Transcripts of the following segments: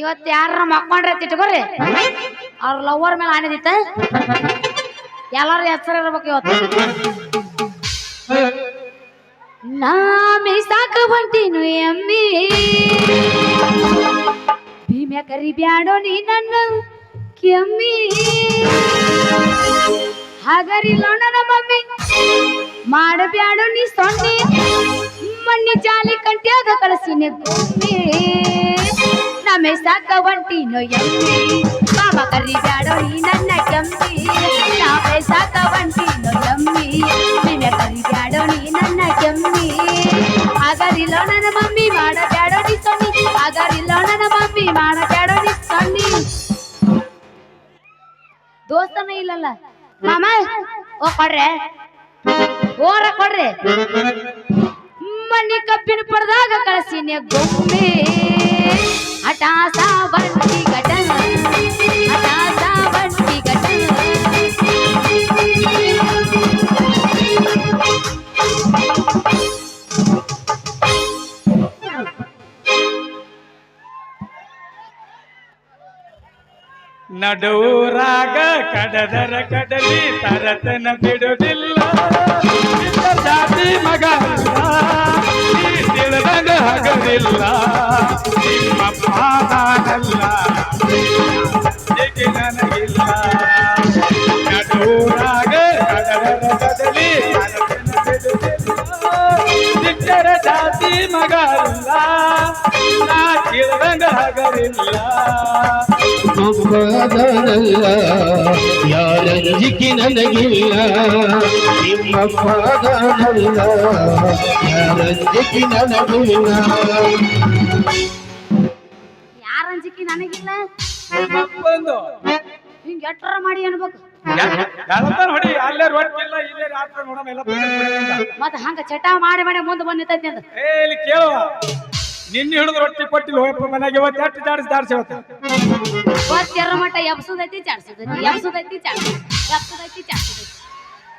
ಇವತ್ತು ಯಾರ ಮಕ್ಕೊಂಡ್ರೆ ತಿಟ್ಕೋರಿ ಅವ್ರ ಲವರ್ ಮೇಲೆ ಆನಿದಿತ್ತ ಎಲ್ಲಾರು ಹೆಸರು ಇರ್ಬೇಕು ಇವತ್ತು. ನಾ ಸಾಕು ಹೊಂಟೀನು ಎಮ್ಮಿ. ಭೀಮ್ಯ ಕರಿ ಬ್ಯಾಡೋ ನೀ ನನ್ನ ಕೆಮ್ಮಿ. ಹಾಗರಿಲ್ಲ ನನ್ನ ಮಮ್ಮಿ. ಮಾಡಬ್ಯಾಡೋ ನೀ ಸೊನ್ನೆ. ಮಣ್ಣಿ ಜಾಲಿ ಕಂಟ್ಯಾಗ ಕಳಸಿನ ಗುಮ್ಮಿ ನಮೆ ಸಾಕ ಒಂಟಿನೋ ಎಮ್ಮಿ ಬಾಬ ಕರಿ ಬ್ಯಾಡೋ ನೀ ನನ್ನ ಕೆಮ್ಮಿ ನಾಮೆ ಸಾಕ ಒಂಟಿನೋ ಎಮ್ಮಿ ನಿನ್ನ ಕರಿ ಬ್ಯಾಡೋ ನೀ ನನ್ನ ಕೆಮ್ಮಿ ಆಗರಿಲ್ಲ ನನ್ನ ಮಮ್ಮಿ ಮಾಡಬ್ಯಾಡೋ ನೀ ಸೊನ್ನಿ. ಆಗರಿಲ್ಲ ನನ್ನ ಮಮ್ಮಿ ಮಾಡಬ್ಯಾಡೋ ನೀ ಸೊನ್ನಿ. ದೋಸ್ತನೇ ಇಲ್ಲಲ್ಲ? ಮಾಮ, ಓ ಕೊಡ್ರೆ. ಓರ ಕೊಡ್ರಿ. ಮಣ್ಣಿ ಕಬ್ಬಿನ ಪಡೆದಾಗ ಕಳಸಿನ ಗೊಂಬೆ. ಹಠಾಸ ಬಂಟಿ ಘಟನ. ಹಠಾಸ ಬಂಟಿ ಘಟನ. ನಡೂರಾಗ ಕಡದರ ಕಡಲಿ, ತರತನ ಬಿಡುವುದಿಲ್ಲ ಜಾತಿ ಮಗ. ನೀ ತಿಳಿದಂಗ ಹಗಲಿಲ್ಲ. ನಿಮ್ಮ ಏಕೆ ನನಗಿಲ್ಲ? ನಡುರಾಗ ನಿತ್ಯರ ಜಾತಿ ಮಗ ಅಲ್ಲ ನಾ ತಿಳಿದಂಗ ಹಗರಿಲ್ಲ ಪಾದನಲ್ಲ ಯಾರಂಜಿಕೆ ನನಗಿಲ್ಲ. ನಿಮ್ಮ ಪಾದನಲ್ಲ ಯಾರಂಜಿಕೆ ನನಗಿಲ್ಲ. ಯಾರ ಅಂಜಿಕೆ ನನಗಿಲ್ಲ? ಬಂದು ಹಿಂಗ್ ಎಟ್ರ ಮಾಡಿ ಅನ್ಬೇಕು? ಯಾರಂತಾರ ಹೊಡಿ ಅಲ್ಲೇ ರೊಟ್ಟಿಲ್ಲ ಇಲ್ಲೇ ರಾತ್ರಿ ನೋಡೋಣ ಎಲ್ಲ ತಿಂದು ಮತ್ತ ಹಂಗ ಚಟ ಮಾಡಿ ಮಾಡಿ ಮುಂದೆ ಬಂದ್ ನಿಂತೈತಿ ಏ ಇಲ್ಲಿ ಕೇಳುವ ನಿನ್ನೆ ಹಿಡಿದು ರೊಟ್ಟಿ ಕೊಟ್ಟಿಲ್ಲ ಹೋಯಪ್ಪ ಮನೆಗೆ ಇವತ್ತು ಎಷ್ಟು ಜಾಡಿಸಿ ಜಾಡಿಸಿ ಇವತ್ತು? ಒತ್ತೆರ ಮಟ್ಟ ಎಬ್ಸುದೈತಿ ಎಬ್ಸುದೈತಿ ಎಬ್ಸುದೈತಿ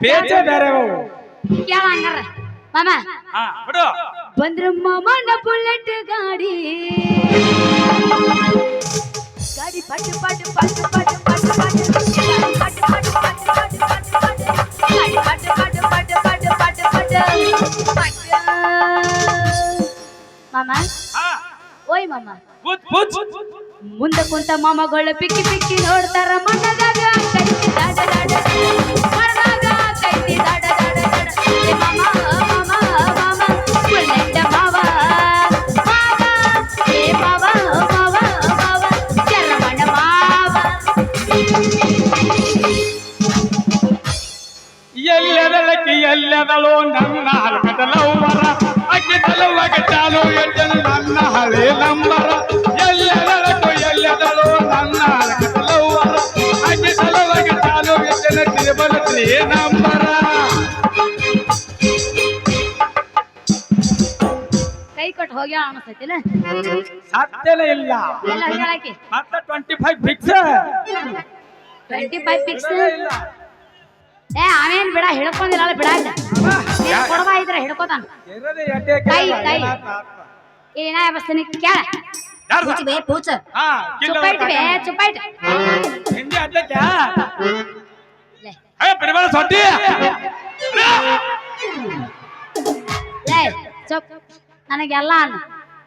ಪೇಚೆ ಬೇರೆ ಅವು. ಕೇಳ ಹಂಗಾರ. ಮಾಮ ಹಾ ಬಿಡು. ಬಂದ್ರ ಮಾಮನ ಬುಲೆಟ್ ಗಾಡಿ. ಗಾಡಿ ಪಟ್ ಪಟ್ ಪಟ್ ಪಟ್ ಪಟ್ ಪಟ್. ಮುಂದ ಕುಂತ ಮಾಮಗಳು ಪಿಕ್ಕಿ ಪಿಕ್ಕಿ ನೋಡ್ತಾರ ಮಣ್ಣದಾಗ. ನನ್ನ ನಂಬರ ಎಲ್ಲೆದಳಕು ಎಲ್ಲೆದಳು ನನ್ನ ಹಲ್ಕದಲವ್ವರ ಅಕ್ಕಿ ಚಾಲು ಎದ್ದನು ತಿರುಬಲ ತ್ರೀ ನಂಬರ. ಕೈ ಕೊಟ್ಟು ಹೋಗ್ಯಾಳ ಅನಿಸ್ತೈತಿಲ್ಲ ಸಾಧ್ಯನೇ ಇಲ್ಲ. ಎಲ್ಲ ಹೇಳಾಕಿ ಮತ್ತೆ twenty five fix twenty five fix ಏ ಅವೇನ್ ಬಿಡ ಹಿಡ್ಕೊಂಡಿಲ್ಲ ಬಿಡ. ಕೊಡಬಾ ಇದ್ರೆ ಹಿಡ್ಕೋತಾನ. ಕೈ, ಕೈ. ಏನ ಬಸ್ತೀನಿ ಕೇಳ ಪೂಚ್ ಬೇ ಬೇ ಹಿಂದಿ ಏ ಸೊಟ್ಟಿ. ಚುಪ್. ನನಗೆಲ್ಲ ಅನ್ನ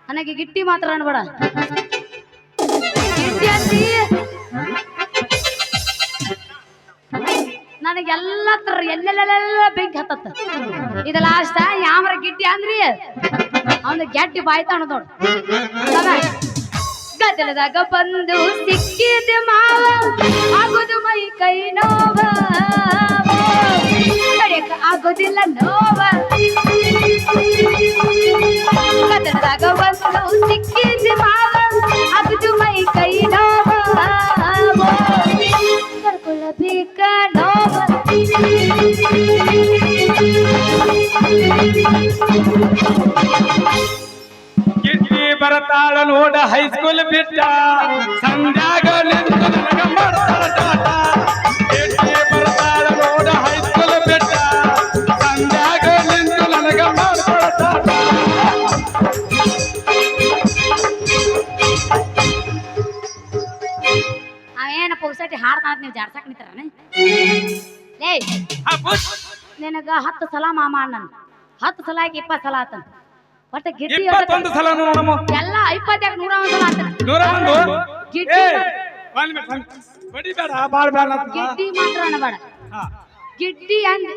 ನನಗೆ ಗಿಟ್ಟಿ ಮಾತ್ರ ಅನ್ಬೇಡ. ಗಿಟ್ಟಿ ಅಂತಿ ನನಗೆಲ್ಲ ತರ ಎಲ್ಲೆಲ್ಲೆಲ್ಲ ಬೆಂಕಿ ಹತ್ತತ್ತ. ಇದ ಲಾಸ್ಟ್ ಯಾಮರ ಗಿಟ್ಟಿ ಅಂದ್ರಿ? ಅವನು ಗೆಟ್ಟಿ ಬಾಯ್ತಾಣ ನೋಡು. ಗದಲದಾಗ ಬಂದು ಸಿಕ್ಕಿದ ಮಾವ ಆಗುದು ಮೈ ಕೈ ನೋವ. ಆಗೋದಿಲ್ಲ ನೋವ. ಕಿಟ್ಟಿ ಬರತಾಳ ನೋಡ ಹೈಸ್ಕೂಲ್ ಬಿಟ್ಟ ಸಂಧ್ಯಾಗ ನಿಂತು ನನಗ ಮಾಡ್ತಾಳ ಟಾಟ ಕಿಟ್ಟಿ ಬರತಾಳ ನೋಡ ಹೈಸ್ಕೂಲ್ ಬಿಟ್ಟ ಸಂಧ್ಯಾಗ ನಿಂತು ನನಗ ಮಾಡ್ತಾಳ ಟಾಟ ಅವೇನ ಪುಗ್ಸಟ್ಟಿ ಹಾಡ್ತಾರ ನೀವು ಜಾಡ್ಸಕ್ ನಿಂತಾರ ನಿನಗ ಹತ್ತು ಸಲ ಮಾಮ ಅಣ್ಣ ಹತ್ತು ಸಲ ಆಗಿ ಇಪ್ಪತ್ತು ಸಲ ಆತನ ಒಟ್ಟ ಗಿಟ್ಟಿ ಇಪ್ಪತ್ತೊಂದು ಸಲ ನೋಡಮ್ಮ. ಎಲ್ಲ ಇಪ್ಪತ್ತೆರಡು ನೂರ ಒಂದು ಸಲ ಆತನ ನೂರ ಒಂದು? ಗಿಟ್ಟಿ ಏ, ಒಂದ್ ಮಿನಿಟ್, ಒಂದ್ ಮಿನಿಟ್. ಬಡಿಬೇಡ ಬಾಳ್ ಬೇಡ ಅಂತ. ಗಿಡ್ಡಿ ಮಾತ್ರ ಅನ್ಬೇಡ ಹಾ. ಗಿಡ್ಡಿ ಅಂದ್ರೆ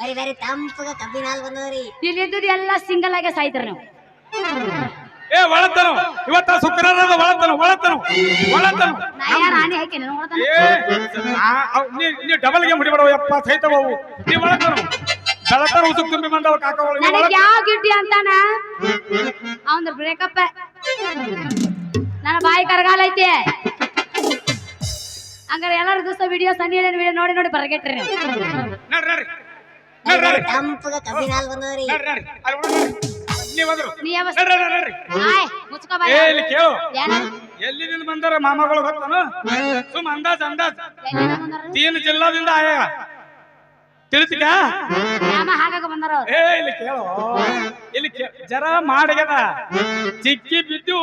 ಬರಿ ಬರಿ ತಂಪಗ ಕಬ್ಬಿನ ಹಾಲು ಬಂದದ್ರಿ. ಇಲ್ಲಿದ್ದು ಎಲ್ಲ ಸಿಂಗಲ್ ಆಗಿ ಸಾಯ್ತಾರ ನೀವು. ಏ ಒಳತನ. ಇವತ್ತ ಶುಕ್ರವಾರ ಒಳತನ ಒಳತನ ಒಳತನ. ನಾ ಯಾರು ಆನೆ ಹಾಕೇನೆ ನೋಡ್ತಾನ ಏ ಆ, ಅವ್ ನೀ- ನೀ ಡಬಲ್ ಗೇಮ್ ಹಿಡಿಬೇಡ ಯಪ್ಪ ಸೈತವ ಅವು. ನೀ ಒಳತನ. ಬೆಳತರ ಉಸುಕ್ ತುಂಬಿ ಬಂದವ ಕಾಕವಳು ನನಗೆ ಯಾವ ಗಿಡ್ಡಿ ಅಂತಾನ? ಅವನ ಬ್ರೇಕಪ್ ನನ್ನ ಬಾಯಿ ಕರಗಾಲ ಐತಿ. ಹಂಗಾರೆ ಎಲ್ಲರೂ ದಿವಸ ವಿಡಿಯೋ ಸಣ್ಣ ವಿಡಿಯೋ ನೋಡಿ ನೋಡಿ ಬರಗೆಟ್ರಿ ಎಲ್ಲಿದಿಂದ ಬಂದಾರ. ಮಾಮಗಳು ಗೊತ್ತಾನು? ಸುಮ್ ಅಂದಾಜ್ ಅಂದಾಜ್. ಎಲ್ಲಿಂದ ತೀನ್ ಜಿಲ್ಲಾದಿಂದ ಆಯ ತಿಳಿತಿಕ ನಾಮ ಹಾಗಾಗ ಬಂದಾರ? ಏ ಇಲ್ಲಿ ಕೇಳು. ಇಲ್ಲಿ ಜರ ಮಾಡಿಗದ ಚಿಕ್ಕಿ ಬಿದ್ದು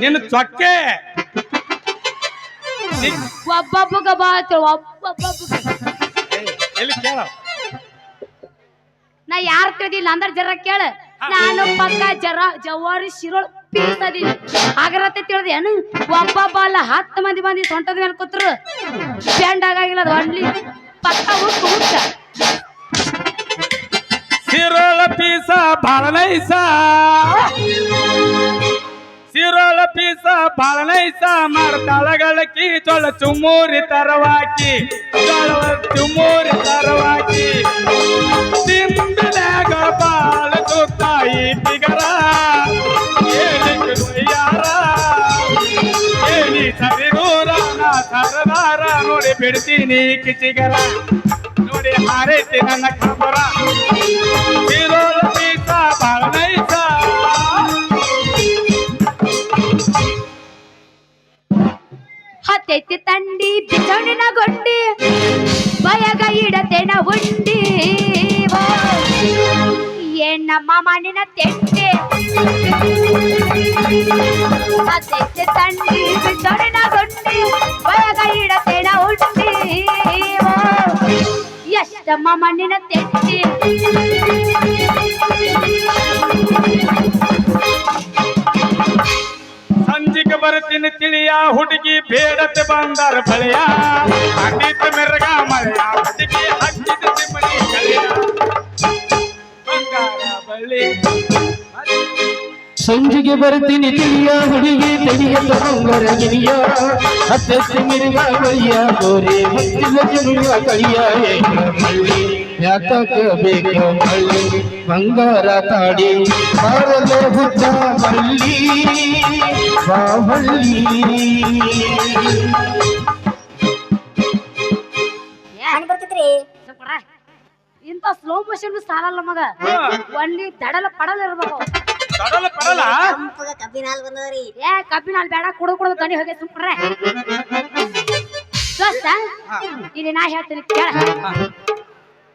ನಿನ್ನ ಚೊಕ್ಕೆ. ಚಿಕ್- ಒಬ್ಬೊಬ್ಬಗ ಬಾತು ಒಬ್ಬೊಬ್ಬಗ. ಏ, ಇಲ್ಲಿ ಕೇಳು. ನಾ ಯಾರ್ ತಿಳಿದಿಲ್ಲ ಅಂದ್ರೆ ಜರ ಕೇಳ. ನಾನು ಪಕ್ಕ ಜರ ಜವಾರಿ ಶಿರೋಳ್ ಪೀಸದಿನಿ ಆಗರತ್ತೆ ತಿಳಿದ ಏನು? ಒಬ್ಬೊಬ್ಬ ಅಲ್ಲ ಹತ್ತು ಮಂದಿ ಮಂದಿ ಸೊಂಟದ ಮೇಲೆ ಕೂತ್ರು. ಬ್ಯಾಂಡ್ ಆಗಾಗಿಲ್ಲ ಅದು ಒಣ್ಲಿ ಪಕ್ಕ ಹುಟ್ಟು ಸಿರೋಳ ಪೀಸ ಬಾಳನೈಸ ಸಿರೋಳ ಪೀಸ ಬಾಳನೈಸ ಮಾಡ್ತಾಳಗಳಕಿ ಚೊಳ ಚುಮ್ಮೂರಿ ತರವಾಕಿ. ಚೊಳ ಚುಮ್ಮೂರಿ ತರವಾಕಿ. ತಿಂದಲಾಗ ಬಾಳ ತುತ್ತಾಯಿ ಬಿಗರ ಯಾರ ಏನಿ ಸರಿದೂರ ನಾ ಸರದಾರ. ನೋಡಿ ಬಿಡ್ತೀನಿ ಕಿಚಿಗರ. ನೋಡಿ ಹಾರೈತಿ ನನ್ನ ಖಬರ ಪೀಸ ಬಾಳ ನೈಸ ಹತ್ತೈತಿ ತಂಡಿ ಬಿಚೌಣಿನ ಗೊಂಡಿ ಬಯಗ ಇಡತೆನ ಉಂಡಿ ಓ, ಏನ್ನಮ್ಮ ಮಣ್ಣಿನ ತೆಂಡೆ ಹತ್ತೈತಿ ತಂಡಿ ಬಿಚೌಣಿನ ಗೊಂಡಿ ಬಯಗ ಇಡತೆನ ಉಂಡಿ ಓ, ಎಷ್ಟಮ್ಮ ಮಣ್ಣಿನ ತೆಟ್ಟಿ. ಸಂಜಿಗೆ ಬರ್ತೀನಿ ತಿಳಿಯ, ಹುಡುಗಿ ಬೇಡತೆ ಬಂದಾರ ಬಳಿಯ. ಹಂಡಿತ ಮೆರಗ ಮಳೆಯ ಹುಡುಗಿ ಹಚ್ಚಿದ ತಿಮ್ಮನಿ ಕಳೆಯ ಬಂಗಾರ ಬಳ್ಳಿ ಸಂಜೆಗೆ ಬರ್ತೀನಿ ತಿಳಿಯ ಹುಡುಗಿ ತಿಳಿಯ ಬಂಗಾರ ಗಿರಿಯ. ಹತ್ತತ್ತು ಮಿರುಗ ಬಳಿಯ ಗೋರೆ ಹತ್ತಿದ ಜನುವ ಕಳಿಯ ಯಾತಕ ಬೇಕ ಮಳ್ಳಿ? ಬಂಗಾರ ತಾಡಿ ಬಾರಲೆ ಹುಟ್ಟ ಮಳ್ಳಿ. ಬಾವಳ್ಳಿ ಬರ್ತೈತ್ರಿ? ಸುಮ್ಕುರ. ಇಂಥ ಸ್ಲೋ ಮೋಷನ್ ಸಾಲಲ್ಲ ಮಗ. ಒನ್ಲಿ ದಡಲ ಪಡಲ ಇರ್ಬೇಕು. ತಂಪಗ ಕಬ್ಬಿನ ಹಾಲು ಬಂದದ್ರಿ. ಏ ಕಬ್ಬಿನ ಬೇಡ ಕುಡ ಕುಡು ತನಿ ಹೋಗಿ ಸುಮ್ಕ್ರೆ ದೋಸ್ತ ಇಲ್ಲಿ ನಾ ಹೇಳ್ತೀನಿ ಕೇಳ.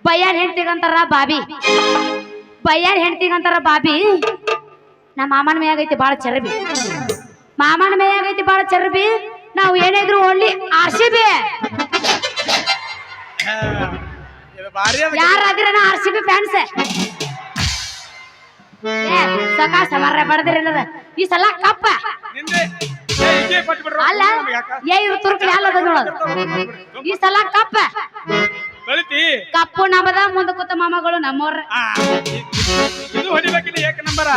ಬಯ್ಯಾನ್ ಹೆಂಡ್ತಿಗಂತಾರ ಬಾಬಿ. ಬಯ್ಯಾನ್ ಹೆಂಡ್ತಿಗಂತಾರ ಬಾಬಿ ನಮ್ಮ ಮಾಮನ ಮೇಯಾಗೈತಿ ಬಾಳ ಚರಬಿ. ಮಾಮನ ಮೇಯಾಗೈತಿ ಬಾಳ ಚರಬಿ ನಾವು ಏನಿದ್ರು ಓನ್ಲಿ ಆರ್ ಸಿ ಬಿ. ಯಾರಾದ್ರನ ಆರ್ ಸಿ ಬಿ ಫ್ಯಾನ್ಸ್. ಏ ಮರ ಬಡದ್ರಿ ಈ ಸಲ ಕಪ್ಪ. ಅಲ್ಲ? ಏ ಇವ್ರು ತುರ್ಕಲಿ ಅಲ್ಲದ ನೋಡೋದು ಈ ಸಲ ಕಪ್ಪ. ಕಪ್ಪು ನಮದ ಮುಂದ ಕೂತ ಮಾಮಗಳು ನಮ್ಮವ್ರ. ಇದು ಹೊಡಿಬೇಕಿಲ್ಲ ಏಕ ನಂಬರ.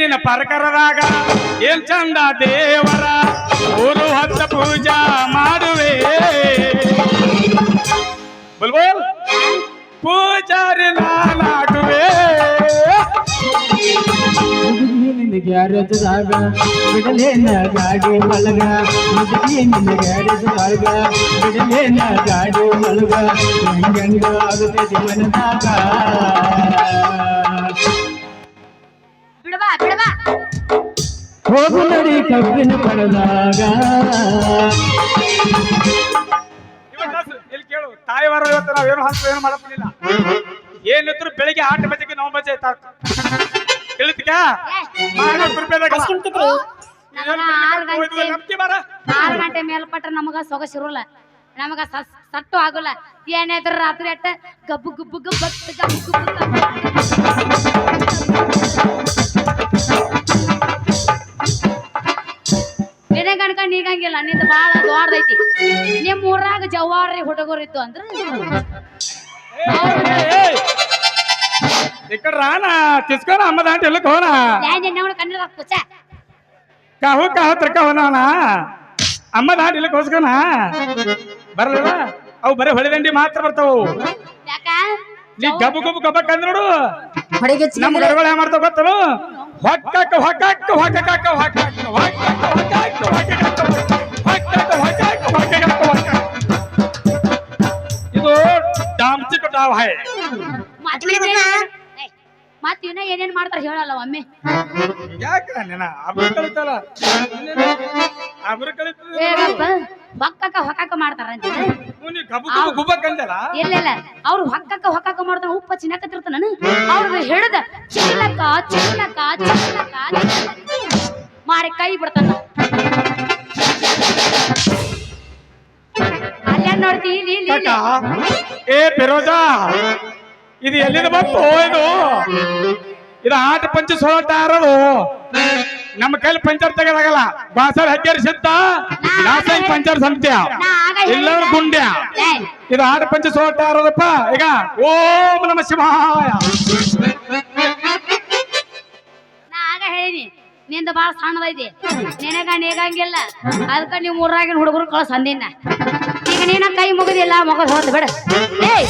ನಿನ್ನ ಪರಕರದಾಗ ಏನ್ ಚಂದ ದೇವರ? ಊರು ಹತ್ತ ಪೂಜಾ ಮಾಡುವೆ. ಬುಲ್ಬುಲ್. ಪೂಜಾರಿ ನಾನಾಗುವೆ. ಹುಡುಗಿ ನಿನ್ನ ಗ್ಯಾರೇಜ್ದಾಗ ಬಿಡಲೇನ ಗಾಡಿ ಒಳಗ ಮುದುಕಿ ನಿನ್ನ ಗ್ಯಾರೇಜ್ದಾಗ ಬಿಡಲೇನ ಗಾಡಿ ಒಳಗ ಹೆಂಗಂಗ ಆಗುತ್ತದೆ ಮನದಾಗ ಬಿಡಬಾ ಬಿಡಬಾ ಹೋಗು ನಡಿ ಕಬ್ಬಿನ ಪಡೆದಾಗ ಇವತ್ತು ಇಲ್ಲಿ ಕೇಳು ತಾಯಿವಾರ ಇವತ್ತು ನಾವೇನು ಹಂತ ಏನು ಮಾಡಪ್ಪಿಲ್ಲ ಏನಿದ್ರು ಬೆಳಿಗ್ಗೆ ಆಟ ಬಜೆಗೆ ನಾವು ಬಜೆ ತಿಳಿತಿಕ ನಮಗ ಆರು ಗಂಟೆ ಮೇಲ್ಪಟ್ರೆ ನಮಗ ಸೊಗಸಿರುಲ್ಲ ನಮಗ ಸಟ್ಟು ಆಗುಲ್ಲ ಏನಾದ್ರು ರಾತ್ರಿ ಅಟ್ಟ ಗಬ್ಬು ಗುಬ್ಬು ಗಬ್ಬು ಗಬ್ಬು ಗುಬ್ಬು ನಿನ್ನ ಕಣ್ಕ ನೀಗಂಗಿಲ್ಲ ನಿಂದ ಬಾಳ ದೊಡ್ಡದೈತಿ ನಿಮ್ ಊರಾಗ ಜವಾರಿ ಹುಡುಗರು ಇತ್ತು ಅಂದ್ರ ఇక్కడ రానా తీసుకొని అమ్మ దాంట్లో వెళ్ళుకోనా ನಿನ್ನ ಕಣ್ಣಿರ ಪುಚ್ಚ కాహు కాహు తిరకవనా అమ్మ దాంట్లో వెళ్ళి కోసుకోనా ಬರಲಿಲ್ಲ ಅವು ಬರೀ ಹೊಳೆದಂಡಿ ಮಾತ್ರ ಬರ್ತಾವು ಯಾಕ ನೀ ಗಬ್ಬು ಗಬ್ಬು ಗಬ್ಬಕ್ ಅಂದ್ರೋಡು ಹೊಡಿಗೆ ನಮ್ಮ ಗಡಗಳು ಏನ್ ಮಾಡ್ತಾವ ಗೊತ್ತನು ಹೊಕ್ಕಕ್ಕ ಹೊಕ್ಕಕ್ಕ ಹೊಕ್ಕಕ್ಕ ಹೊಕ್ಕಕ್ಕ ಹೊಕ್ಕಕ್ಕ ಹೊಕ್ಕಕ್ಕ ಮತ್ ಇನ್ನ ಏನೇನ್ ಮಾಡ್ತಾರ ಹೇಳಲ್ಲ ಒಮ್ಮೆ. ಯಾಕ ನೆನ? ಅಬ್ರು ಕಳಿತಲ್ಲ. ಅಬ್ರು ಕಳಿತದ ಹೇಗಪ್ಪ ಹೊಕ್ಕಕ್ಕ ಹೊಕ್ಕಕ್ಕ ಮಾಡ್ತಾರ ಅಂತ ಗುಬ್ಬಕ್ ಅಂದಲ್ಲ? ಇಲ್ಲ ಇಲ್ಲ. ಅವ್ರು ಹೊಕ್ಕಕ್ಕ ಹೊಕ್ಕಕ್ಕ ಮಾಡ್ತಾರ ಉಪ್ಪ ಚಿನ್ನಕತ್ತಿರ್ತಾನ ಅವ್ರದ್ದು ಹಿಡ್ದ ಚಿಲ್ಲಕ ಚಿಲ್ಲಕ ಚಿಲ್ಲಕ ಮಾರಿ ಕೈ ಬಿಡ್ತಾನ. ಅಲ್ಲೇ ನೋಡ್ತಿ? ಇಲ್ಲಿ. ಏ ಫಿರೋಜಾ. ಇದು ಎಲ್ಲಿಂದ ಬಂತು? ಇದು? ಇದು ಆಟ ಪಂಚ ಸೋಟ ನಮ್ಮ ಕೈಲಿ ಪಂಚರ್ ತೆಗೆದಾಗಲ್ಲ. ಬಾಸರ್ ಹಕ್ಕೇರಿ ಸಿದ್ಧ ಪಂಚರ್ ಸಂತ್ಯ ಇಲ್ಲ ಗುಂಡ್ಯ. ಇದು ಆಟ ಪಂಚ ಸೋಟ ಆರೋದಪ್ಪ ಈಗ ಓಂ ನಮ ಶಿವಾಯ. ನಿಂದ ಬಾಳ ಸಣ್ಣದೈತಿ ನಿನಗ ನೀಗಂಗಿಲ್ಲ. ಅದಕ್ಕ ನೀವು ಮೂರಾಗಿನ ಹುಡುಗರು ಕಳ್ಸ ಅಂದಿನ. ಈಗ ನೀನ ಕೈ ಮುಗಿದಿಲ್ಲ ಮಗ ಹೋದ್ ಬಿಡ. ಏಯ್!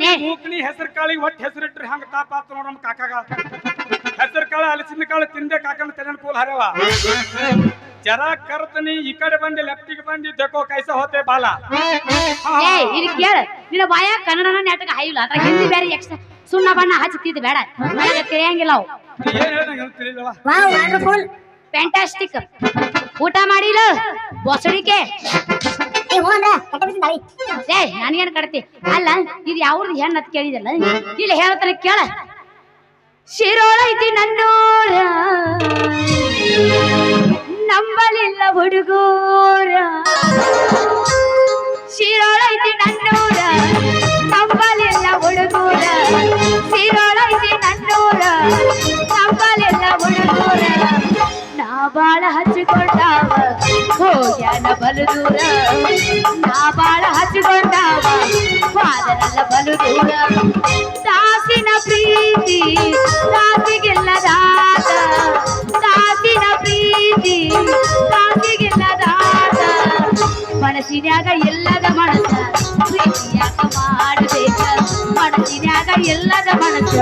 ನೇ. ಮೂಕ್ನಿ ಹೆಸರು ಕಾಳಿಗೆ ಒಟ್ಟು ಹೆಸರಿಟ್ರಿ ಹಂಗ ತಾಪಾತ ನೋಡ್ ನಮ್ಮ ಕಾಕಾಗ? ಹೆಸರು ಕಾಳು ಹಲಸಿನ ಕಾಳು ತಿಂದೆ ಕಾಕನ ತೆನ ಕೂಲ್ ಹರವ ಜರ ಕರ್ತನಿ ಈ ಕಡೆ ಬಂದಿ ಲೆಫ್ಟಿಗೆ ಬಂದಿ ದೇಕೋ ಕೈಸ ಹೋತೆ ಬಾಲ. ಏ ಇದು ಕೇಳ ನಿನ್ನ ಬಾಯ ಕನ್ನಡನ ನಾಟಕ ಹಾಯಿಲ್ಲ ಅದ್ರ ಹಿಂದಿ ಬೇರೆ ಎಕ್ಸ್ಟ್ರಾ ಸುಣ್ಣ ಬಣ್ಣ ಹಚ್ಚತಿದ್ ಬೇಡ ನನಗೆ ತಿಳಿಯಂಗಿಲ್ಲ ಅವು. ಏನ್ ಹೇಳ್ದಂಗ ತಿಳಿದವ ವಾವ್ ವಂಡರ್ಫುಲ್ ಫ್ಯಾಂಟಾಸ್ಟಿಕ್ ಊಟ ಮಾಡಿಲ್ಲ ಬೊಸಡಿಕೆ. ಏ ಹ್ಞೂ ಅಂದ್ರ ನನಗೇನು ಕಡ್ತಿ ಅಲ್ಲ, ಇದು ಯಾವ್ದು ಹೆಣ್ಣು ಅಂತ ಕೇಳಿದಲ್ಲ ಇಲ್ಲಿ, ಹೇಳ್ತಾನೆ ಕೇಳ. ಶಿರೋಳೈತಿ ನನ್ನೂರ, ನಂಬಲಿಲ್ಲ ಹುಡುಗೂರ. ಶಿರೋಳೈತಿ ನನ್ನೂರ, ನಂಬಲಿಲ್ಲ ಹುಡುಗೂರ. ಶಿರೋಳೈತಿ ನನ್ನೂರ, ನಂಬಲಿಲ್ಲ ಹುಡುಗೂರ. ನಾ ಬಾಳ ಹಚ್ಚಿಕೊಂಡಾವ. ಹೋಗ್ಯಾನ ಬಲು ನಾ ಬಾಳ ಹಚ್ಚಿಕೊಂಡಾವ ಫಾದರಲ್ಲ ಬಲು ಪ್ರೀತಿ ದಾಸಿಗಿಲ್ಲದಾತ ದಾಸಿನ ಪ್ರೀತಿ ದಾಸಿಗಿಲ್ಲದಾತ ಮನಸ್ಸಿನ್ಯಾಗ ಎಲ್ಲದ ಮನಸ್ಸ, ಪ್ರೀತಿಯಾಗ ಮಾಡಬೇಕ. ಮನಸ್ಸಿನ್ಯಾಗ ಎಲ್ಲದ ಮನಸ್ಸ,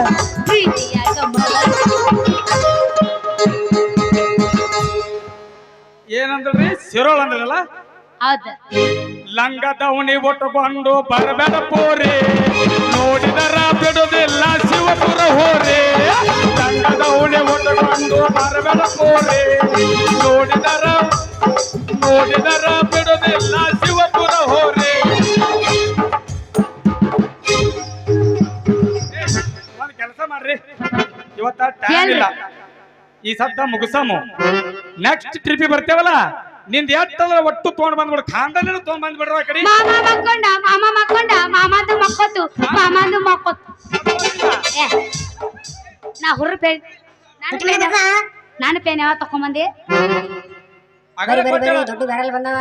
ಪ್ರೀತಿಯಾಗ ಮಾಡ ಏನಂದ್ರಿ? ಸಿರೋಳ ಅಂದ್ರಲ್ಲ? ಹೌದು. ಲಂಗ ದವಣಿ ಒಟ್ಟುಕೊಂಡು ಬರಬೇಡ ಪೋರಿ. ನೋಡಿದರ ಬಿಡುದಿಲ್ಲ ಶಿವಪುರ ಹೋರಿ. ಲಂಗ ದವಣಿ ಒಟ್ಟುಕೊಂಡು ಬರಬೇಡ ಪೋರಿ. ನೋಡಿದರ ನೋಡಿದರ ಬಿಡುದಿಲ್ಲ ಶಿವಪುರ ಹೋರಿ. ಒಂದ್ ಕೆಲಸ ಮಾಡ್ರಿ. ಇವತ್ತ ಟೈಮ್ ಇಲ್ಲ. ಈ ಸದ್ದ ಮುಗಿಸಾಮು. Next trip ಬರ್ತೇವಲ್ಲ? ನಿಂದ ಎತ್ತಂದ್ರ ಒಟ್ಟು ತೊಗೊಂಡ್ ಬಂದ್ಬಿಡು. ಖಾಂದನ ತೊಗೊಂಡ್ ಬಂದ್ಬಿಡ್ರ ಆ ಕಡೆ. ಮಾಮ ಮಕ್ಕೊಂಡ ಮಾಮ ಮಕ್ಕೊಂಡ ಮಾಮಂದು ಮಕ್ಕೊತ್ತು ಮಾಮಂದು ಮಕ್ಕೊತ್ತು. ಏ ನಾ ಹುರ್ಬೇ ಪೇನ್ ನನ್ನ ಪೇನ್ ಯಾವ ತಕೊಂಬಂದಿ ಆಗಲೇ ಬರಿ ಬರಿ ಬರಿ ಕೊಟ್ಟಿಲ್ಲ. ದೊಡ್ಡ ಬ್ಯಾರಲ್ ಬಂದವ.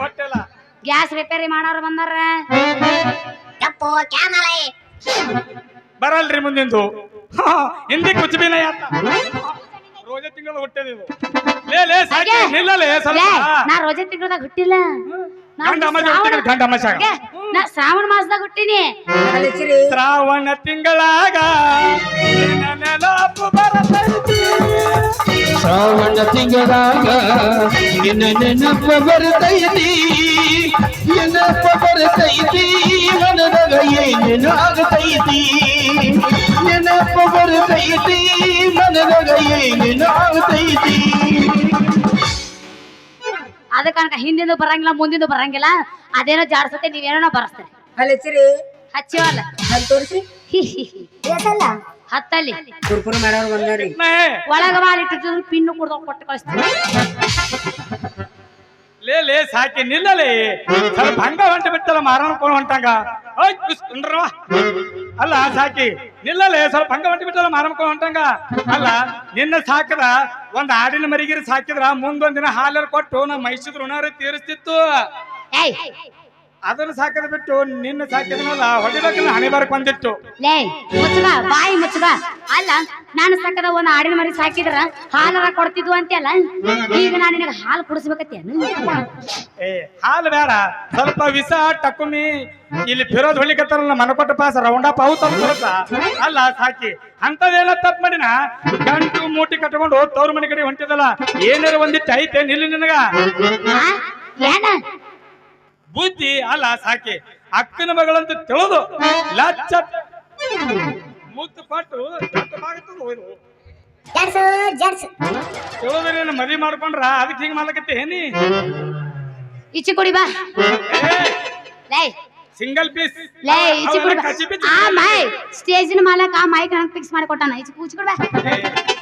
ಕೊಟ್ಟಿಲ್ಲ. ಗ್ಯಾಸ್ ರಿಪೇರಿ ಮಾಡೋರು ಬಂದಾರ ಯಪ್ಪೋ ಕ್ಯಾಮಲೆ. ಬರಲ್ರಿ ಮುಂದಿಂದು. ಹಾ, ಹಿಂದಿ ಕುಚ್ ಬಿ ನೈ ಆತ ರೋಜೆ ತಿಂಗಳ ಹೊಟ್ಟೆ ಇದು ಲೇ ಲೇ ಸಾಕಿ? ನಿಲ್ಲಲೇ ಲೇ, ನಾ ರೋಜಾ ತಿಂಗಳದಾಗ ಹುಟ್ಟಿಲ್ಲ. ನಾ ಗಂಡ ನಾ ಶ್ರಾವಣ ಮಾಸದಾಗ ಹುಟ್ಟಿನಿ. ಕಲಿಸಿರಿ ಶ್ರಾವಣ ತಿಂಗಳಾಗ ನಿನ್ನ ನೆನಪು ಬರತೈತಿ. ಶ್ರಾವಣ ತಿಂಗಳಾಗ ನಿನ್ನ ನೆನಪ ಬರ್ತೈತಿ. ನೆನಪ ಬರ್ತೈತಿ. ಮನದಾಗ ಏನೇನಾಗತೈತಿ ನೆನಪ ಬರ್ತೈತಿ ಮನದಾಗ ಏನೇನಾಗತೈತಿ ಅದಕ್ಕ ಅನ್ಕ ಹಿಂದಿಂದ ಬರಂಗಿಲ್ಲ ಮುಂದಿಂದ ಬರಂಗಿಲ್ಲ. ಅದೇನೋ ಜಾಡ್ಸತ್ತೆ ನೀವೇನೋ ಬರಸ್ತಾರೆ. ಕಲಿಸಿರಿ ಹಚ್ಚಿವಲ್ಲ. ಅಲ್ಲಿ ತೋರಿಸಿ. ಎಸಲ್ಲ ಹತ್ತಲ್ಲಿ. ಕುರ್ಕುರು ಮಾಡೋರು ಬಂದಾರಿ ಒಳಗ ಮಾಡಿಟ್ಟಿದ್ರು ಪಿನ್ನು ಕುಡ್ದು ಕೊಟ್ಟು ಕಳಿಸ್ತೀನಿ ಲೇ ಲೇ, ಸಾಕಿ ನಿಲ್ಲಲೇ ಸ್ವಲ್ಪ ಹಂಗ ಹೊಂಟ ಬಿಟ್ಟಲ್ಲ ಮಾರಣ ಕೊಂಡು ಹೊಂಟಂಗ. ಕುಂಡ್ರವ್ವ. ಅಲ್ಲ, ಸಾಕಿ ನಿಲ್ಲಲೇ ಸ್ವಲ್ಪ ಹಂಗ ಹೊಂಟ ಬಿಟ್ಟಲ್ಲ ಮಾರಣ ಕೊಂಡು ಹೊಂಟಂಗ. ಅಲ್ಲ, ನಿನ್ನ ಸಾಕದ, ಒಂದ್ ಆಡಿನ ಮರಿಗಿರಿ ಸಾಕಿದ್ರ, ಮುಂದೊಂದಿನ ದಿನ ಹಾಲರ್ ಕೊಟ್ಟು ನಮ್ಮ ಮೈಸೂರು ಋಣಾರ ತೀರಿಸ್ತಿತ್ತು. ಅದನ್ನ ಸಾಕದ ಬಿಟ್ಟು ನಿನ್ನ ಸಾಕಿದ್ನಲ್ಲ ಹೊಡಿಬೇಕಲ್ಲ ಹಣೆ ಬರಕ್ ಬಂದಿತ್ತು. ಲೇ ಬಾಯಿ ಮುಚ್ಚಗ ಅಲ್ಲ ನಾನು ಸಾಕದ ಒಂದು ಆಡಿನ ಮರಿ ಸಾಕಿದ್ರ ಹಾಲರ ಕೊಡ್ತಿದ್ವು ಅಂತೆಲ್ಲ ಈಗ ನಾನು ನಿನಗೆ ಹಾಲು ಕುಡಿಸ್ಬೇಕತ್ತೇನು? ಏ ಹಾಲು ಬೇಡ ಸ್ವಲ್ಪ ವಿಷ ಟಕುಮಿ ಇಲ್ಲಿ ಫಿರೋದ್ ಹೊಳಿಕತ್ತಾರಲ್ಲ ಮನಕೊಟ್ಟ ಪಾಸ ಅಪ್ ಅವು ತಂದು ಅಲ್ಲ ಸಾಕಿ. ಅಂತದೇನ ತಪ್ಪು ಮಾಡಿನ? ಗಂಟು ಮೂಟಿ ಕಟ್ಕೊಂಡು ತವ್ರ ಮನೆ ಕಡೆ ಹೊಂಟಿದಲ್ಲ ಏನಾರ ಒಂದಿಟ್ಟು ಐತೆ ನಿಲ್ಲಿ ನಿನಗ? ಏನ? ಬುದ್ಧಿ ಅಲ್ಲ ಸಾಕಿ. ಅಕ್ಕನ ಮಗಳಂತ ತಿಳಿದು ಲಚ್ಚ ಮುತ್ತು ಕೊಟ್ಟು ದೊಡ್ಡವಾಗುತ್ತದೆ ಹೋಯ್ದು ಜಡ್ಸು ಜಡ್ಸು. ತಿಳಿದ್ರೆ ಮದ್ವಿ ಮಾಡ್ಕೊಂಡ್ರ ಅದಕ್ಕೆ ಹಿಂಗ್ ಮಾಡಕತ್ತೆ ಏನಿ ಇಚ್ಚಿ ಕೊಡಿ ಬಾ. ಲೈ. Single piece. ಲೇ ಕೊಡಿ ಬಾ. ಆ ಮೈ ಸ್ಟೇಜಿನ ಮಾಲಕ ಆ ಮೈಕ್ ಫಿಕ್ಸ್ ಮಾಡಿ ಕೊಟ್ಟಾನ ಇಚ್ಚಿ ಕೂಚಿ ಕೊಡ್ಬಾ ಏ,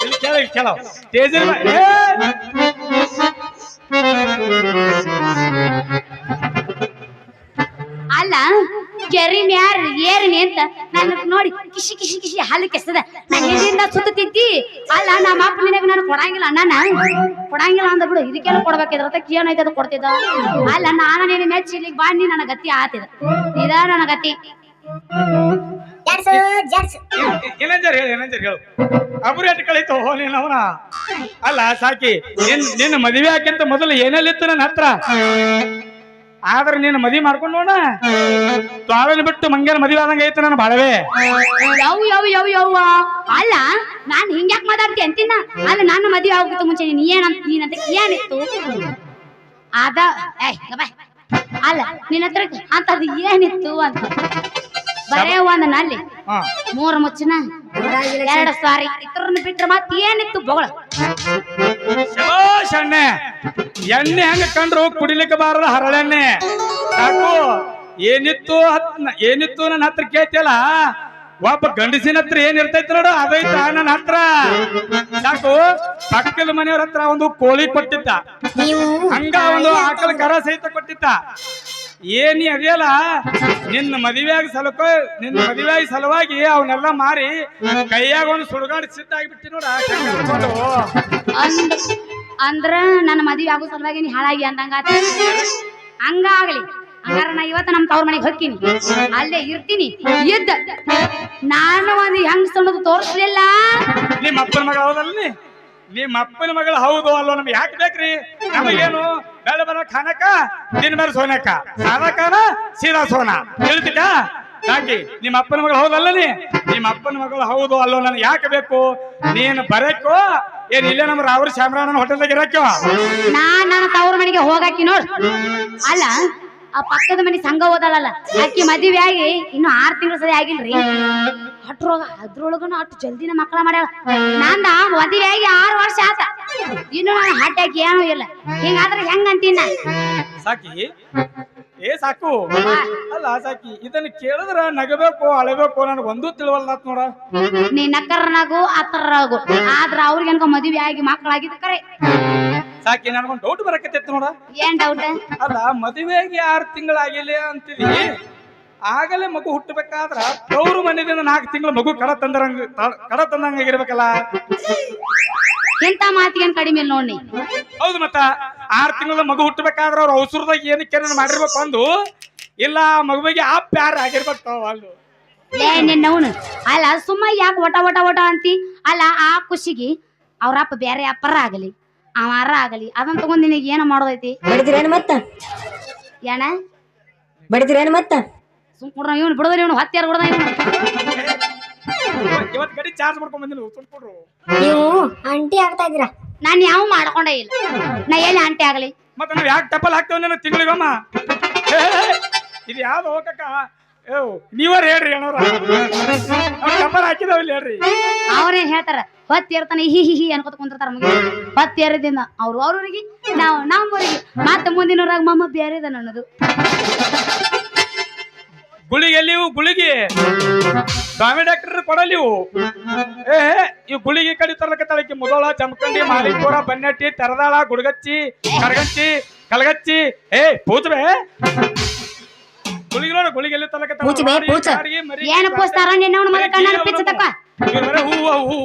ಇಲ್ಲಿ ಕೇಳ ಇಲ್ಲಿ ಕೇಳ. ಸ್ಟೇಜ್ ಅಲ್ಲ ಕೆರಿ ಮ್ಯಾರ ಏರಿನಿ ಅಂತ ನನ್ನ ನೋಡಿ ಕಿಶಿ ಕಿಶಿ ಕಿಶಿ ಹಾಲು ಕೆಸದ ನಾನು ಎಲ್ಲಿಂದ ಸುತ್ತಿದ್ದಿ ಅಲ್ಲ ನಮ್ಮ ಅಪ್ಪ ನಿನಗೆ ನಾನು ಕೊಡಂಗಿಲ್ಲ ಅಣ್ಣ ಕೊಡಂಗಿಲ್ಲ ಅಂದ ಬಿಡು. ಇದಕ್ಕೆಲ್ಲ ಕೊಡ್ಬೇಕಿದ್ರ ಅದಕ್ಕೆ ಏನೈತೆ ಅದು ಕೊಡ್ತಿದ್ದ? ಅಲ್ಲ ನಾನು ನಿನ್ನ ಮೆಚ್ಚಿ ಇಲ್ಲಿಗೆ ಬಾಂಡಿ ನನ್ನ ಗತಿ ಆತಿದ. ಇದ ನನ್ನ ಗತಿ. ಏನಂಜರ್ ಹೇಳು ಏನಂಜರ್ ಹೇಳು. ಕಳೀತು ನೀನ್ ಅಲ್ಲ ಸಾಕಿ ನಿನ್ ನಿನ್ನ ಮದುವೆ ಹಾಕಿಂತ ಮೊದಲು ಏನಲ್ಲಿತ್ತು ನನ್ನ ಹತ್ರ? ಆದ್ರೆ ನೀನು ಮದಿ ಮಾಡ್ಕೊಂಡು ನೋಡ. ತಾಳನ ಬಿಟ್ಟು ಮಂಗ್ಯಾನ ಮದಿ ಆದಂಗ ಐತೆ ನಾನು ಬಾಳವೆ. ಯವ್ ಯಾವ ಯವ್ ಯವ್ವ ಅಲ್ಲ ನಾನು ಹಿಂಗ್ಯಾಕ್ ಮಾತಾಡ್ತಿ ಅಂತಿನ ಅಲ್ಲ ನಾನು ಮದುವೆ ಆಗುತ್ತೆ ಮುಂಚೆ ನೀನ್ ಏನಂತ ನೀನಂತ ಏನಿತ್ತು? ಅದ ಏಯ್ ಗಬಾ. ಅಲ್ಲ ನಿನ್ನ ಹತ್ರ ಅಂತದ್ ಏನಿತ್ತು ಅಂತ. ಬರೇ ಒಂದ್ನಲ್ಲಿ. ಹಾ. ಮೂರ್ ಮುಚ್ಚನ. ಎರಡು ಸಾರಿ ಇತರ ಬಿಟ್ರೆ ಮತ್ತೆ ಏನಿತ್ತು ಬಗಳ ಅಣ್ಣೆ ಎಣ್ಣೆ. ಹೆಂಗ ಕಂಡ್ರು? ಕುಡಿಲಿಕ್ಕೆ ಬಾರದ ಹರಳೆಣ್ಣೆ. ಸಾಕು ಏನಿತ್ತು ಏನಿತ್ತು ನನ್ನ ಹತ್ರ ಕೇಳ್ತಿಯಲ್ಲ? ಒಬ್ಬ ಗಂಡಸಿನ ಹತ್ರ ಏನ್ ಇರ್ತೈತಿ ನೋಡು ಅದೈತ ನನ್ನ ಹತ್ರ. ಸಾಕು ಪಕ್ಕದ ಮನೆಯವ್ರ ಹತ್ರ ಒಂದು ಕೋಳಿ ಕೊಟ್ಟಿತ್ತ ಹಂಗ ಒಂದು ಆಕಳ ಕರ ಸಹಿತ ಕೊಟ್ಟಿತ್ತ ಏನಿ ಅದಿಯಲ್ಲ, ನಿನ್ನ ಮದುವೆಯಾಗಿ ಸಲಕ, ನಿನ್ನ ಮದುವೆಯಾಗಿ ಸಲುವಾಗಿ ಅವನ್ನೆಲ್ಲ ಮಾರಿ ಕೈಯಾಗ ಒಂದು ಸುಡುಗಾಡಿ ಸಿದ್ಧ ಆಗಿಬಿಟ್ಟಿ ನೋಡ ಅಂದ್ರ ನನ್ನ ಮದ್ವೆ ಆಗೋ ಸಲುವಾಗಿ ನೀ ಹಾಳಾಗಿ ಅಂದಂಗ ಹಂಗಾಗ್ಲಿ. ಹಂಗಾರ ನಾ ಇವತ್ತ ನಮ್ ತವ್ರ ಮನೆಗೆ ಹೊಕ್ಕಿನಿ. ಅಲ್ಲೇ ಇರ್ತೀನಿ. ಇದ್ದ. ನಾನು ಒಂದು ಹೆಂಗ್ ಸಣ್ಣದು ತೋರಿಸ್ಲಿಲ್ಲ. ನಿಮ್ಮ ಅಪ್ಪನ ಮಗ ಹೌದಲ್ಲ ನೀ? ನಿಮ್ಮ ಅಪ್ಪನ ಮಗಳು ಹೌದು ಅಲ್ಲೋ ನಮ್ಗೆ ಯಾಕೆ ಬೇಕ್ರಿ? ನಮಗೇನು ಬೆಳೆ ಬರೋ ಖಾನಕ, ದಿನ ಮೇಲೆ ಸೋನಕ. ಖಾನ ಸೀದಾ ಸೋನ. ಹೇಳ್ತಿಕ ಯಾಕೆ? ನಿಮ್ಮ ಅಪ್ಪನ ಮಗಳು ಹೌದಲ್ಲ ನೀ? ನಿಮ್ಮ ಅಪ್ಪನ ಮಗಳು ಹೌದು ಅಲ್ಲೋ ನನಗೆ ಯಾಕೆ ಬೇಕು? ನೀನು ಬರಕ್ಕೋ ಏನ್ ಇಲ್ಲೇ ನಮ್ಮ ರಾವ್ರ ಶಾಮರಾಣನ ಹೋಟೆಲ್ದಾಗ ಇರಕ್ಕೋ ನಾನ್ ನನ್ನ ತವ್ರ ಮನೆಗೆ ಹೋಗಾಕಿ ನೋಡ್. ಅಲ್ಲ ಆ ಪಕ್ಕದ ಮನೆ ಸಂಘ ಓದಲ್ಲ ಆಕಿ ಮದುವೆ ಆಗಿ ಇನ್ನು ಆರ್ ತಿಂಗಳು ಸರಿ ಆಗಿಲ್ರಿ. ಅಟ್ರೊಳಗ ಅದ್ರೊಳಗನು ಅಷ್ಟು ಜಲ್ದಿನ ಮಕ್ಕಳ ಮಾಡ್ಯಾಳ. ನಂದ ಮದುವೆ ಆಗಿ ಆರು ವರ್ಷ ಆತ. ಇನ್ನು ನಾನು ಹಟ್ಟಾಕಿ ಏನೂ ಇಲ್ಲ. ಹಿಂಗಾದ್ರೆ ಹೆಂಗ್ ಅಂತೀನ ಸಾಕಿ. ಏ ಸಾಕು. ಅಲ್ಲ ಸಾಕಿ. ಇದನ್ನ ಕೇಳಿದ್ರ ನಗಬೇಕು ಅಳಬೇಕು ನನಗೆ ಒಂದೂ ತಿಳಿವಲ್ಲ ನೋಡ. ನೀ ನಕ್ಕರನಾಗು ಆತರಾಗು ಆದ್ರ ಅವ್ರಿಗೆ ಅನ್ಕೊ ಮದುವೆ ಆಗಿ ಮಕ್ಕಳಾಗಿದ್ದು ಕರೆ. ಸಾಕಿ ನನಗೊಂದು ಡೌಟ್ ಬರಕತ್ತೈತಿ ನೋಡ. ಏನ್ ಡೌಟ್ ಅಲ್ಲ ಮದುವೆಗೆ ಆರು ತಿಂಗಳಾಗಿಲ್ಲ ಅಂತೀವಿ. ಆಗಲೇ ಮಗು ಹುಟ್ಟಬೇಕಾದ್ರ ಅವ್ರ ಮನೆಯಿಂದ ನಾಲ್ಕು ತಿಂಗಳ ಮಗು ಕಡ ತಂದ್ರಂಗ ಕಡ ತಂದಂಗ ಇರ್ಬೇಕಲ್ಲ ಎಂತ ಮಾತಿಗೆ ಕಡಿಮೆ ನೋಡಿ ಹೌದು ಮತ್ತ. ಆರ್ ತಿಂಗಳ ಮಗು ಹುಟ್ಟಬೇಕಾದ್ರ ಅವ್ರ ಅವಸರದಾಗ ಏನಕ್ಕೆ ಮಾಡಿರ್ಬೇಕು ಅಂದು? ಇಲ್ಲ ಆ ಮಗುವಿಗೆ ಆ ಪ್ಯಾರ ಆಗಿರ್ಬೇಕು ಅಲ್ಲು ನಿನ್ನವನು ಅಲ್ಲ ಸುಮ್ಮ ಯಾಕೆ ಒಟ ಒಟ ಒಟ ಅಂತಿ? ಅಲ್ಲ ಆ ಖುಷಿಗೆ ಅವ್ರಪ್ಪ ಬೇರೆ ಅಪ್ಪರ ಆಗಲಿ ಅವರ ಆಗಲಿ ಅದನ್ನ ತಗೊಂಡ್ ನಿನಗೆ ಏನು ಮಾಡೋದೈತಿ? ಬಡಿದ್ರೇನು ಮತ್ತ? ಏನ? ಬಡಿದ್ರೇನು ಮತ್ತ? ಸುಮ್ಕೊಂಡ್ರ ಇವನು ಬಿಡೋದ್ರಿ ಇವನು ಹತ್ತಿಯಾರ ಬಿಡದ ಇವನು. ಇವತ್ತು ಗಡಿ ಚಾರ್ಜ್ ಮಾಡ್ಕೊಂಡ್ ಬಂದಿಲ್ಲ? ಸುಮ್ಕೊಡ್ರು ನೀವು ಆಂಟಿ ಆಗ್ತಾ ಇದ್ದೀರಾ? ನಾನು ಯಾವ ಮಾಡ್ಕೊಂಡೇ ಇಲ್ಲ. ನಾ ಎಲ್ಲಿ ಆಂಟಿ ಆಗಲಿ? ಮತ್ತೆ ನಾವು ಯಾಕೆ ಟಪಲ್ ಹಾಕ್ತೇವೆ ತಿಂಗಳಿಗಮ್ಮ? ಇದು ಯಾವ್ದು ಹೋಗಕ್ಕ? ಏ ನೀವರ್ ಹೇಳ್ರಿ ಟಪ್ಪಲ್ ಟಪಲ್ ಹಾಕಿದಾವಿಲ್ಲ ಹೇಳ್ರಿ. ಅವ್ರೇನ್ ಹೇಳ್ತಾರ ಹೊತ್ತಿರ್ತಾನೆ ಹಿ ಹಿ ಹಿ ಅನ್ಕೋತ ಕುಂತಿರ್ತಾರ ಮುಗಿ. ಹೊತ್ತಿರದಿಂದ ಅವ್ರು ಅವ್ರವ್ರಿಗೆ ನಾವು ನಮ್ಮೂರಿಗೆ ಮತ್ತೆ ಮುಂದಿನವ್ರಾಗ ಮಮ್ಮ ಬೇರೆದ ನನ್ನದು ಗುಳಿಗೆ ಎಲ್ಲಿವು ಗುಳಿಗೆ. ಸ್ವಾಮಿ ಡಾಕ್ಟರ್ ಕೊಡಲಿವು ಏ ಇವು ಗುಳಿಗೆ ಕಡಿ ತರ್ಲಕತ್ತಾಳಕಿ ಮುದೋಳ ಚಮಕಂಡಿ ಮಾಲಿಪುರ ಬನ್ನಟ್ಟಿ ತೆರದಾಳ ಗುಡಗಚ್ಚಿ ಕರಗಚ್ಚಿ ಕಲಗಚ್ಚಿ. ಏ ಪೂಜಬೆ. ಗುಳಿಗೆ ನೋಡು ಗುಳಿಗೆ ಎಲ್ಲಿ ತರ್ಲಕತ್ತಾಳ? ಏನ್ ಪೋಸ್ತಾರ ನಿನ್ನವನ ಮಗ ಕಣ್ಣಾಗ ಪಿಚ್ಚ ತಕ್ಕ ಇವ್ರ್ ಬರೇ ಹೂವು ಹೂ.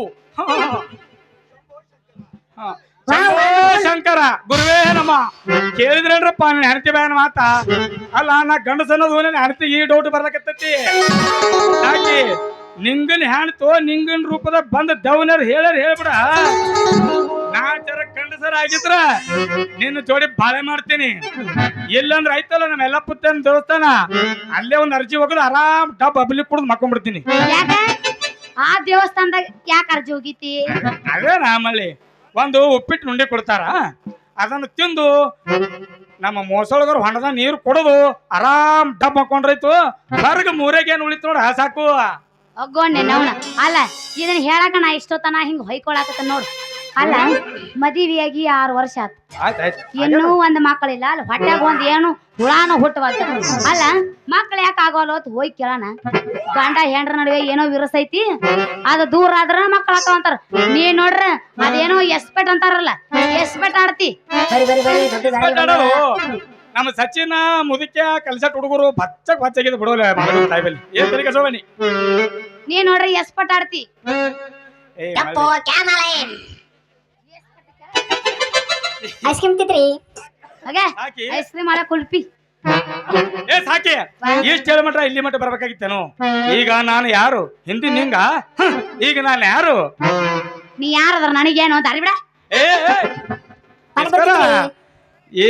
ಶಂಕರ ಗುರುವೇ ನಮ್ಮ ಕೇಳಿದ್ರೇನ್ರಪ್ಪ ನಿನ್ ಹೆಣತಿ ಬೇನ ಮಾತ ಅಲ್ಲ ನಾ ಗಂಡಸನ್ನೋದು ನನ್ನ ಹೆಣತಿ ಈ ಡೌಟ್ ಬರ್ಲಕತ್ತೈತಿ. ಯಾಕೆ? ನಿಂಗನ್ ಹೆಣ್ತು ನಿಂಗನ್ ರೂಪದ ಬಂದ ದವನರ್ ಹೇಳರ್ ಹೇಳ್ಬಿಡ. ನಾ ಜರ ಗಂಡಸರ ಆಗಿದ್ರ ನಿನ್ನ ಜೋಡಿ ಬಾಳೆ ಮಾಡ್ತೀನಿ. ಇಲ್ಲಂದ್ರ ಐತಲ್ಲ ನಮ್ಮ ಎಲ್ಲ ಪುತ್ತೇನ ದೇವಸ್ಥಾನ. ಅಲ್ಲೇ ಒಂದ್ ಅರ್ಜಿ ಹೋಗೋದು ಆರಾಮ್ ಡಬ್ ಅಬ್ಲಿ ಕುಡ್ದು ಮಕ್ಕೊಂಡ್ಬಿಡ್ತೀನಿ. ಆ ದೇವಸ್ಥಾನದಾಗ ಯಾಕೆ ಅರ್ಜಿ ಹೋಗಿತಿ? ಅದೇ ನಮ್ಮಲ್ಲಿ ಒಂದು ಉಪ್ಪಿಟ್ಟು ನುಂಡಿ ಕೊಡ್ತಾರ ಅದನ್ನು ತಿಂದು ನಮ್ಮ ಮೋಸಳಗರು ಹೊಂಡದ ನೀರು ಕೊಡೋದು ಆರಾಮ್ ಡಬ್ ಹಾಕೊಂಡ್ರೈತು ಹೊರಗೆ ಮೂರೆಗೆ ಏನು ಉಳಿತು ನೋಡಿ ಸಾಕು. ಒಗ್ಗೊಂಡೆ ಅಲ್ಲ ಇದನ್ನ ಹೇಳಕ ನಾ ಇಷ್ಟೊತ್ತನ ಹಿಂಗ್ ಹೊಯ್ಕೊಳಕತ್ತ ನೋಡು. ಅಲ್ಲ ಮದುವೆಯಾಗಿ ಆರು ವರ್ಷ ಆತು. ಇನ್ನೂ ಒಂದ್ ಮಕ್ಕಳಿಲ್ಲ ಅಲ್ಲಿ ಹೊಟ್ಯಾಗ ಒಂದು ಏನು ಹುಳಾನು ಹುಟ್ಟವಲ್ತ ಅಲ್ಲ ಮಕ್ಳು ಯಾಕೆ ಆಗೋಲ್ಲ ಅಂತ ಹೋಗಿ ಕೇಳೋಣ. ಗಂಡ ಹೆಂಡ್ರ ನಡುವೆ ಏನೋ ವಿರಸ ಐತಿ. ಅದು ದೂರ ಆದ್ರ ಮಕ್ಳು ಹಾಕವಂತಾರ ನೀ ನೋಡ್ರ ಅದೇನೋ ಎಸ್ಪೆಟ್ ಅಂತಾರಲ್ಲ. ಎಸ್ಪೆಟ್ ಆಡ್ತಿ. ನಮ್ಮ ಸಚಿನ ಮುದುಕ್ಯ ಕಲ್ಸಟ್ ಹುಡುಗರು ಬಚ್ಚಕ್ ಬಚ್ಚಗಿದ್ ಬಿಡೋಲ್ಲ ತಾಯಿಬಲ್ಲಿ. ಏನ್ ತಲೆ ಕಸೋಬನಿ ನೀ? ನೋಡ್ರಿ ಎಸ್ಪೆಟ್ ಆಡ್ತಿ. ಐಸ್ ಕ್ರೀಮ್ ತಿತ್ರಿ? ಹಾಕಿ. Ice cream kulfi. ಏ ಸಾಕಿ. ಇಷ್ಟ ಮಟ್ಟ ಇಲ್ಲಿ ಮಟ್ಟ ಬರ್ಬೇಕಾಗಿತ್ತೇನು? ಈಗ ನಾನು ಯಾರು? ಹಿಂದಿ ನಿಂಗ? ಈಗ ನಾನು ಯಾರು? ನೀ ಯಾರದ್ರ ನನಗೇನು ಅಂತ ಅರಿಬಿಡ. ಏ ಏ, ನಮಸ್ಕಾರ. ಏ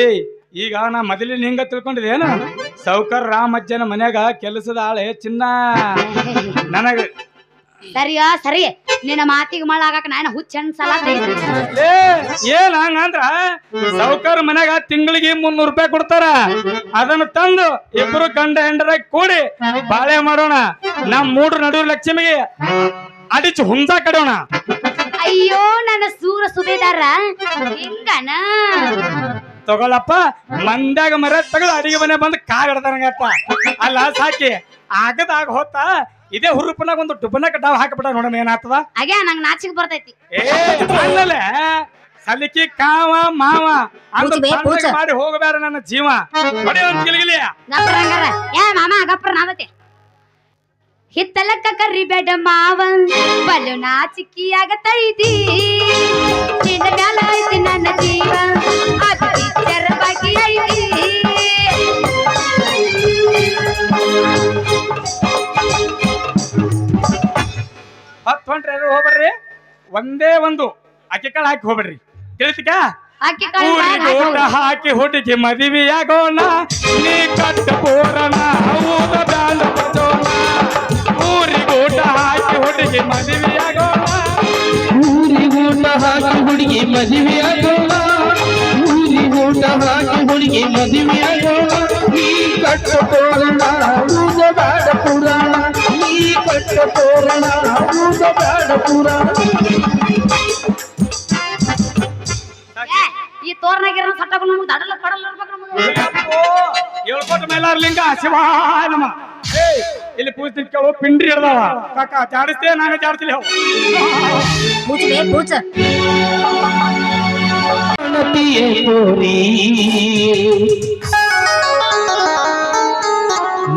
ಈಗ ನಾ ಮೊದಲಿನ ಹಿಂಗ ತಿಳ್ಕೊಂಡಿದ್ದೇನು ಸೌಕರ್ ರಾಮಜ್ಜನ ಮನ್ಯಾಗ ಕೆಲಸದ ಆಳೆ ಚಿನ್ನ. ನನಗ ಸರಿಯೋ ಸರಿ. ನಿನ್ನ ಮಾತಿಗೆ ಮಳ ಆಗಾಕ ನಾನು ಹೆಣ್ ಸಲ ಏನ್ ಹಂಗಂದ್ರ ಸೌಕರ್ ಮನ್ಯಾಗ ತಿಂಗಳಿಗೆ ಮುನ್ನೂರು ರೂಪಾಯಿ ಕೊಡ್ತಾರ. ಅದನ್ನ ತಂದು ಇಬ್ರು ಗಂಡ ಹೆಂಡರ ಕೂಡಿ ಬಾಳೆ ಮಾಡೋಣ. ನಮ್ ಮೂಡ್ರ ನಡುವ ಲಕ್ಷ್ಮಿಗೆ ಅಡಿಚು ಹುಂಜ ಕಡೋಣ. ಅಯ್ಯೋ ನನ್ನ ಸೂರ ಸುಬೇದಾರ. ಹಿಂಗನ? ತಗೊಳಪ್ಪ ಮಂದ್ಯಾಗ ಮರ ತಗದು ಅಡಿಗೆ ಮನೆ ಬಂದು ಕಾಗ್ ಹಿಡ್ತಾರಂಗಪ್ಪ ಅಲ್ಲ ಸಾಕಿ ಆಗದಾಗ ಹೋತ ಇದೇ ಹುರುಪನಾಗ ಒಂದು ಡುಬ್ಬನ ಕಟ್ಟಾವ್ ಹಾಕಬಿಟ್ಟ ನೋಡಮ್ ಏನಾಗ್ತದ? ಹಾಗೆ ನಂಗೆ ನಾಚಿಕೆ ಬರ್ತೈತಿ. ಏ ಸಲಿಕಿ ಕಾವ ಮಾವ ಬೇ, ತಣ್ಣಗೆ. ಮಾಡಿ ಹೋಗಬೇಡ ನನ್ನ ಜೀವ. ಹೊಡಿ ಒಂದ್ ಗಿಲಿಗಿಲಿ ಗಪ್ರ ಹಂಗಾರ. ಏ ಮಾಮ ಗಪ್ರ ನಾದತೆ ಹಿತ್ತಲಕ್ಕ ಕರಿಬೇಡ ಮಾವ ಬಲು ನಾಚಿಕಿಯಾಗತೈತಿ ನಿನ್ನ ಮ್ಯಾಲ ಐತಿ ನನ್ನ ಜೀವ. ಅದು ಪಿಕ್ಚರ್ ಐದಿ ಐತಿ. ಹತ್ತು ಹೊಂಟ್ರೆ ಎಲ್ಲರೂ ಹೋಗ್ಬೇಡ್ರಿ ಒಂದೇ ಒಂದು. ಅಕ್ಕಿ ಕಾಳು ಹಾಕಿ ಹೋಗ್ಬೇಡ್ರಿ ತಿಳಿಸಿಕ ಅಕ್ಕಿ ಕಾಳು ಊರಿಗೆ ಊಟ ಹಾಕಿ ಹುಡುಗಿ ಮದುವೆಯಾಗೋಣ ನೀ ಕಟ್ಟ ಪೂರಣ ಊದ ಬ್ಯಾಂಡ ಬಜೋಣ ಊರಿಗೆ ಊಟ ಹಾಕಿ ಹುಡುಗಿ ಮದುವೆಯಾಗೋಣ ಊರಿಗೆ ಊಟ ಹಾಕಿ ಹುಡುಗಿ ಮದುವೆ ಆಗೋಣ. ಊರಿಗೆ ಊಟ ಹಾಕಿ ಹುಡುಗಿ ಮದುವೆ ಆಗೋಣ. ಈ ಕಟ್ಟ ತೋರಣ ಈ ತೋರ್ನಾಗಿರೋ ಸಟ್ಟಗಳು ನಮ್ಗೆ ದಡಲ ಪಡಲ್ಲ ಇರ್ಬೇಕು ನಮ್ಗೆ. ಹೇಳ್ಕೊಟ್ಟ ಮೇಲೆ ಲಿಂಗ ಶಿವ ನಮ. ಏಯ್, ಇಲ್ಲಿ ಪೂಜೆ ಕೇಳು ಪಿಂಡ್ರಿ ಹಿಡ್ದಾವ ಕಾಕ ಜಾಡಿಸ್ತೇ ನಾನೇ ಜಾಡ್ತಿಲ್ಲ ಅವು ಪೂಜ ತೋರಿ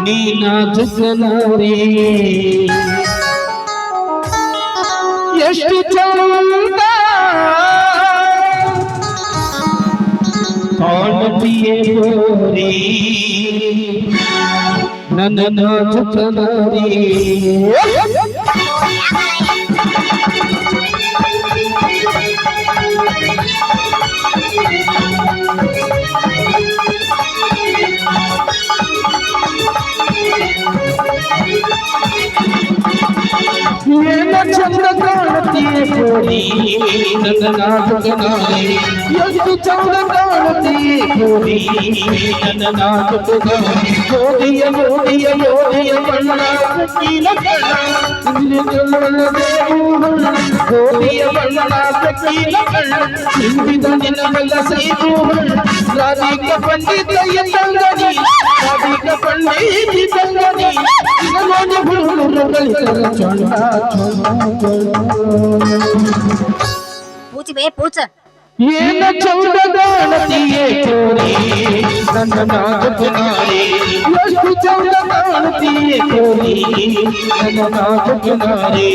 ನೀನಾ ಜಗನಾರಿ ಎಷ್ಟು ಚಂದ ಕಾಣತಿಯೇ ಬೋರಿ ನನ್ನ ಜೊತೆ Yeah. ಎಷ್ಟು ಚಂದ ಕಾಣತಿ ಕೋಡಿ ಕೋಡಿಯ ಕೋಡಿಯ ಕೋಡಿಯ ಬಣ್ಣ ಸಕ್ಕಿನ ಕೋಡಿಯ ಬಣ್ಣ ಸಕ್ಕಿನ ಹಿಂದಿದ ನಿನಗಲ್ಲ ಸೈತು ರಾಧಿಕ ಪಂಡಿತ ಎಂದಂಗನಿ ರಾಧಿಕ ಪಂಡಿತ ಸಂಗನಿ ಚೊಂಡ ಚೊಂಡ పూచి బే పూచ ಏನ ಚೌಡದಾಳತಿಯೇ ಕೋರಿ ನನ್ನ ನಾಗನಾರಿ ಎಷ್ಟು ಚೌಡದಾಳತಿಯೇ ಕೋರಿ ನನ್ನ ನಾಗನಾರಿ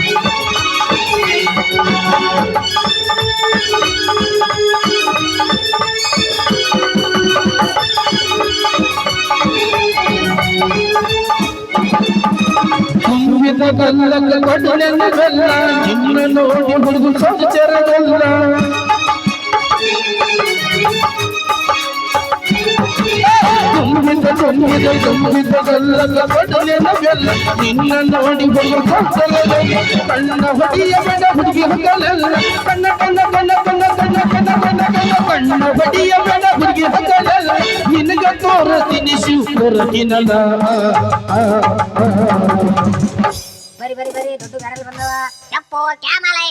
Thank you. ಗಲ್ಲಕ ಕೊಡಲೆಲ್ಲ ಬೆಲ್ಲ ನಿನ್ನ ನೋಡಿ ಹುಡುಗ ಸಂಚರಗಲ್ಲ ತುಂಬಿದ ತುಂಬಿದ ತುಂಬಿದ ಗಲ್ಲಕ ಕೊಡಲೆಲ್ಲ ಬೆಲ್ಲ ನಿನ್ನ ನೋಡಿ ಹುಡುಗ ಸಂಚರಗಲ್ಲ ಕಣ್ಣ ಹೊಡಿಯ ಬೇಡ ಹುಡುಗಿ ಹಗಲಲ್ಲ ಕಣ್ಣ ಕಣ್ಣ ಕಣ್ಣ ಕಣ್ಣ ಕಣ್ಣ ಕಣ್ಣ ಕಣ್ಣ ಕಣ್ಣ ಕಣ್ಣ ಹೊಡಿಯ ಬೇಡ ಹುಡುಗಿ ಹಗಲಲ್ಲ ನಿನಗ ತೋರತೀನಿ ಶಿವರತಿನಲ್ಲ ಬರಿ ಬರಿ ಬರಿ ದೊಡ್ಡ ಗಾಡಲ್ ಬಂದವ ಯಪ್ಪೋ ಕ್ಯಾಮಲೈ